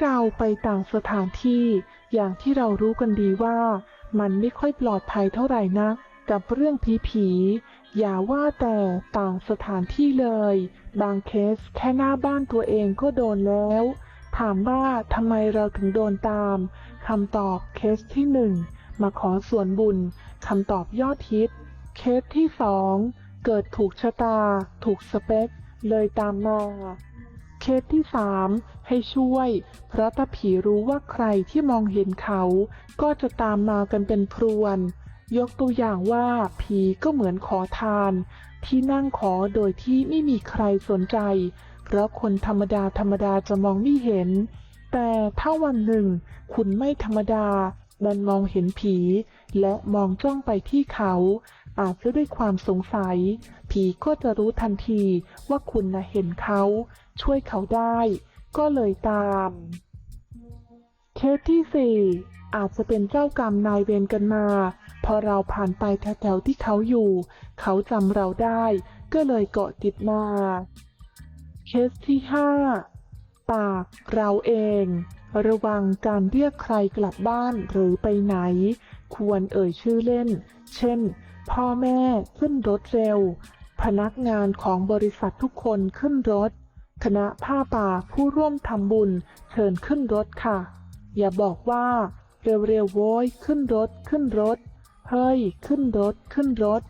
เราไปต่างสถานที่ อย่างที่เรารู้กันดีว่า มันไม่ค่อยปลอดภัยเท่าไหร่นัก กับเรื่องผีผีๆอย่าว่าแต่ต่างสถานที่เลย บางเคสแค่หน้าบ้านตัวเองก็โดนแล้ว ถามว่าทำไมเราถึงโดนตามคำตอบเคสที่หนึ่งมาขอส่วนบุญคำตอบยอดฮิต เคสที่สองเกิดถูกชะตา ถูกสเปค เลยตามมา เคสที่สามให้ช่วย เพราะถ้าผีรู้ว่าใครที่มองเห็นเขา ก็จะตามมากันเป็นพรวน ยกตัวอย่างว่าผีก็เหมือนขอทาน ที่นั่งขอโดยที่ไม่มีใครสนใจ เพราะคนธรรมดาธรรมดาจะมองไม่เห็น แต่ถ้าวันหนึ่ง คุณไม่ธรรมดาดันมองเห็นผี และมองจ้องไปที่เขา อาจจะด้วยความสงสัย ผีก็จะรู้ทันทีว่าคุณนะเห็นเขา ช่วยเขาได้ ก็เลยตาม เคสที่สี่อาจจะเป็นเจ้ากรรมนายเวรกันมา พอเราผ่านไปแถวๆที่เขาอยู่ เขาจำเราได้ ก็เลยเกาะติดมา เคสที่ห้าปากเราเอง ระวังการเรียกใครกลับบ้านหรือไปไหน ควรเอ่ยชื่อเล่น เช่น พ่อแม่ขึ้นรถเร็ว พนักงานของบริษัททุกคนขึ้นรถ คณะผ้าป่าผู้ร่วมทำบุญเชิญขึ้นรถค่ะ อย่าบอกว่า เร็วๆโว้ยขึ้นรถขึ้นรถ เฮ้ย ขึ้นรถขึ้นรถ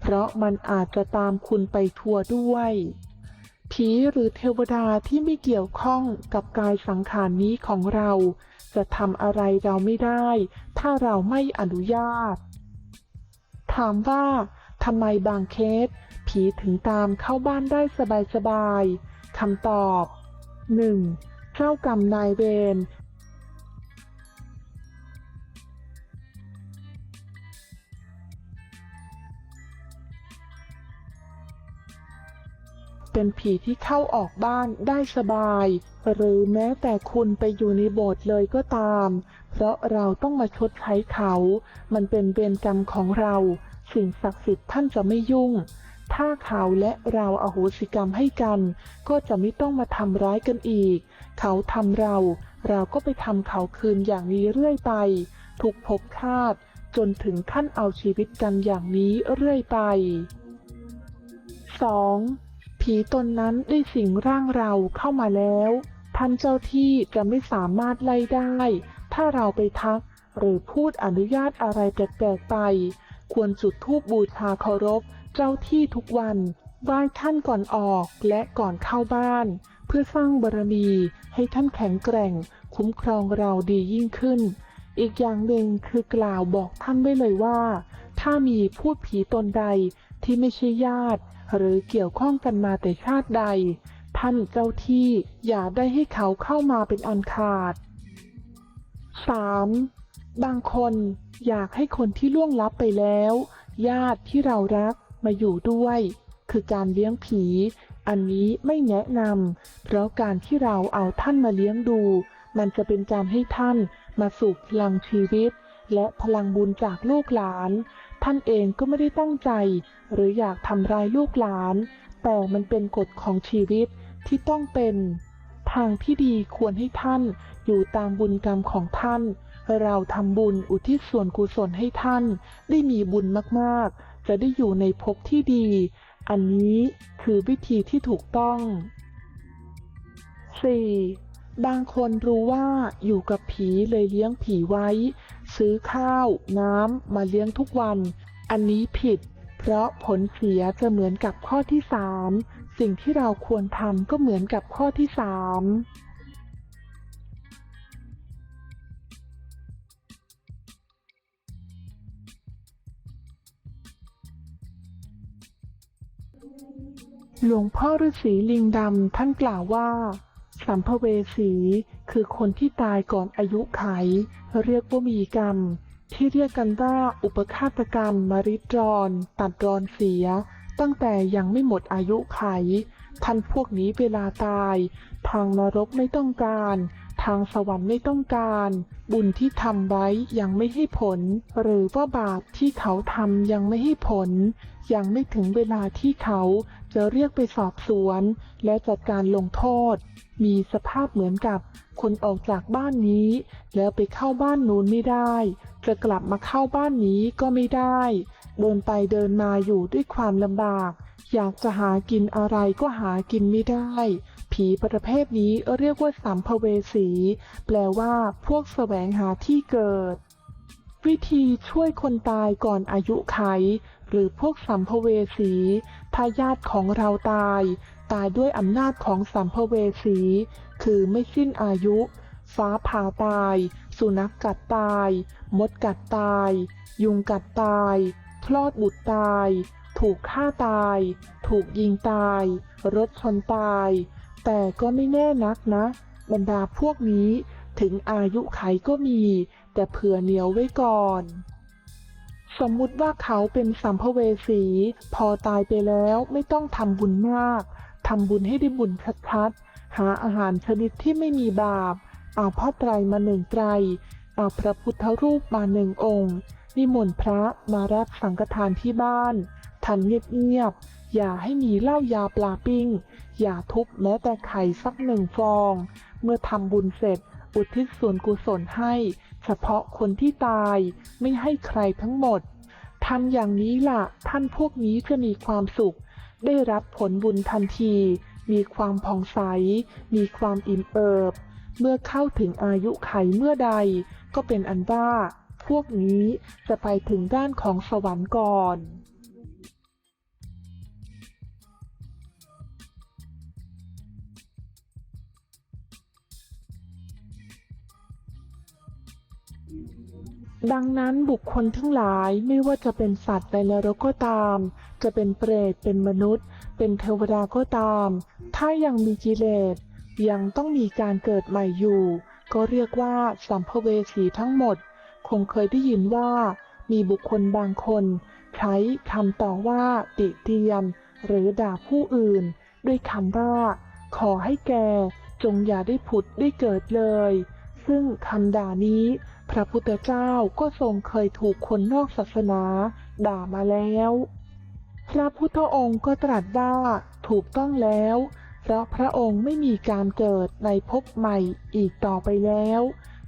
เพราะมันอาจจะตามคุณไปทัวร์ด้วย ผีหรือเทวดาที่ไม่เกี่ยวข้องกับกายสังขารนี้ของเรา จะทำอะไรเราไม่ได้ ถ้าเราไม่อนุญาต ถามว่าทำไมบางเคส ผีถึงตามเข้าบ้านได้สบายๆ คำตอบ 1. เจ้ากรรมนายเวรเป็นผีที่เข้าออกบ้านได้สบาย หรือแม้แต่คุณไปอยู่ในโบสถ์เลยก็ตาม เพราะเราต้องมาชดใช้เขา มันเป็นเวรกรรมของเรา สิ่งศักดิ์สิทธิ์ท่านจะไม่ยุ่ง ถ้าเขาและเราอาโหสิกรรมให้กัน ก็จะไม่ต้องมาทำร้ายกันอีก เขาทำเรา เราก็ไปทำเขาคืนอย่างนี้เรื่อยไปถูกภพคาดจนถึงขั้นเอาชีวิตกันอย่างนี้เรื่อยไป 2. ผีตนนั้นได้สิงร่างเราเข้ามาแล้ว ท่านเจ้าที่จะไม่สามารถไล่ได้ ถ้าเราไปทัก หรือพูดอนุญาตอะไรแปลกๆไป ควรจุดธูปบูชาเคารพ เจ้าที่ทุกวันไหว้ท่านก่อนออกและก่อนเข้าบ้าน เพื่อสร้างบารมีให้ท่านแข็งแกร่ง คุ้มครองเราดียิ่งขึ้น อีกอย่างหนึ่งคือกล่าวบอกท่านไว้เลยว่า ถ้ามีพูดผีตนใดที่ไม่ใช่ญาติ หรือเกี่ยวข้องกันมาแต่ชาติใด ท่านเจ้าที่อย่าได้ให้เขาเข้ามาเป็นอันขาด 3. บางคนอยากให้คนที่ล่วงลับไปแล้ว ญาติที่เรารัก มาอยู่ด้วย คือการเลี้ยงผี อันนี้ไม่แนะนำเพราะการที่เราเอาท่านมาเลี้ยงดู มันจะเป็นการให้ท่านมาสูบพลังชีวิต และพลังบุญจากลูกหลาน ท่านเองก็ไม่ได้ตั้งใจ หรืออยากทำร้ายลูกหลาน แต่มันเป็นกฎของชีวิตที่ต้องเป็น ทางที่ดีควรให้ท่านอยู่ตามบุญกรรมของท่าน เราทำบุญอุทิศส่วนกุศลให้ท่านได้มีบุญมากๆ จะได้อยู่ในภพที่ดี อันนี้คือวิธีที่ถูกต้อง 4. บางคนรู้ว่าอยู่กับผีเลยเลี้ยงผีไว้ ซื้อข้าว น้ำมาเลี้ยงทุกวัน อันนี้ผิด เพราะผลเสียจะเหมือนกับข้อที่3สิ่งที่เราควรทำก็เหมือนกับข้อที่3 หลวงพ่อฤาษีลิงดำท่านกล่าวว่า สัมภเวสีคือคนที่ตายก่อนอายุไข เรียกว่ามีกรรม ที่เรียกกันว่าอุปฆาตกรรมมริตรอนตัดรอนเสีย ตั้งแต่ยังไม่หมดอายุไข ท่านพวกนี้เวลาตาย ทางนรกไม่ต้องการ ทางสวรรค์ไม่ต้องการ บุญที่ทำไว้ยังไม่ให้ผล หรือว่าบาปที่เขาทำยังไม่ให้ผล ยังไม่ถึงเวลาที่เขาจะเรียกไปสอบสวน และจัดการลงโทษ มีสภาพเหมือนกับ คนออกจากบ้านนี้ แล้วไปเข้าบ้านนู้นไม่ได้ จะกลับมาเข้าบ้านนี้ก็ไม่ได้ เดินไปเดินมาอยู่ด้วยความลำบาก อยากจะหากินอะไรก็หากินไม่ได้ ผีประเภทนี้เรียกว่าสัมภเวสี แปลว่าพวกแสวงหาที่เกิด วิธีช่วยคนตายก่อนอายุไข หรือพวกสัมภเวสีถ้าญาติของเราตาย ตายด้วยอำนาจของสัมภเวสี คือไม่สิ้นอายุ ฟ้าผ่าตาย สุนัขกัดตาย มดกัดตาย ยุงกัดตาย คลอดบุตรตาย ถูกฆ่าตาย ถูกยิงตาย รถชนตาย แต่ก็ไม่แน่นักนะ บรรดาพวกนี้ถึงอายุไขก็มี แต่เผื่อเหนียวไว้ก่อน สมมุติว่าเขาเป็นสัมภเวสี พอตายไปแล้วไม่ต้องทำบุญมากทำบุญให้ได้บุญชัดๆหาอาหารชนิดที่ไม่มีบาป เอาผ้าไตรมาหนึ่งไตร เอาพระพุทธรูปมาหนึ่งองค์นิมนต์พระมารับสังฆทานที่บ้าน ทันเงียบๆ อย่าให้มีเหล้ายาปลาปิ้ง อย่าทุบแม้แต่ไข่สักหนึ่งฟอง เมื่อทำบุญเสร็จ อุทิศส่วนกุศลให้ เฉพาะคนที่ตายไม่ให้ใครทั้งหมด ทำอย่างนี้ล่ะ ท่านพวกนี้จะมีความสุข ได้รับผลบุญทันที มีความผ่องใส มีความอิ่มเอิบ เมื่อเข้าถึงอายุไขเมื่อใด ก็เป็นอันว่า พวกนี้จะไปถึงด้านของสวรรค์ก่อน ดังนั้นบุคคลทั้งหลายไม่ว่าจะเป็นสัตว์ในนรกก็ตาม จะเป็นเปรตเป็นมนุษย์ เป็นเทวดาก็ตาม ถ้ายังมีกิเลส ยังต้องมีการเกิดใหม่อยู่ ก็เรียกว่าสัมภเวสีทั้งหมด คงเคยได้ยินว่า มีบุคคลบางคน ใช้คำต่อว่าติเตียน หรือด่าผู้อื่น ด้วยคำว่า ขอให้แกจงอย่าได้ผุดได้เกิดเลย ซึ่งคำด่านี้ ระพุทธเจ้าก็ทรงเคยถูกคนนอกศาสนา ด่ามาแล้ว พระพุทธองค์ก็ตรัสว่าถูกต้องแล้ว เพราะพระองค์ไม่มีการเกิดในภพใหม่อีกต่อไปแล้ว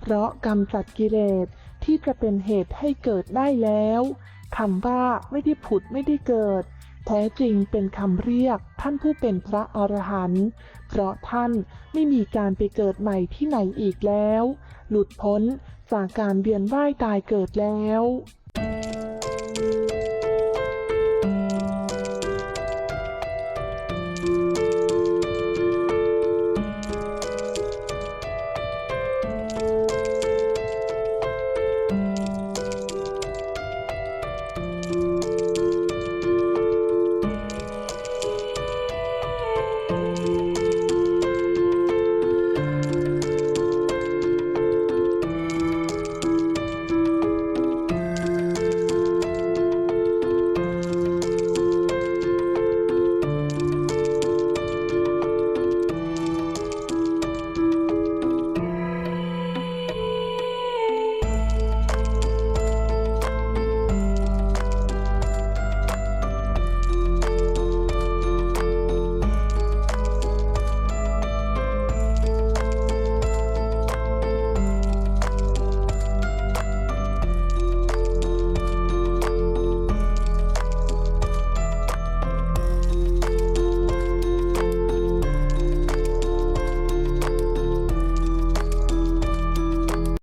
เพราะกำจัดกิเลสที่จะเป็นเหตุให้เกิดได้แล้วคำว่าไม่ได้ผุดไม่ได้เกิด แท้จริงเป็นคำเรียกท่านผู้เป็นพระอรหันต์เพราะท่านไม่มีการไปเกิดใหม่ที่ไหนอีกแล้ว หลุดพ้นจากการเวียนว่ายตายเกิดแล้ว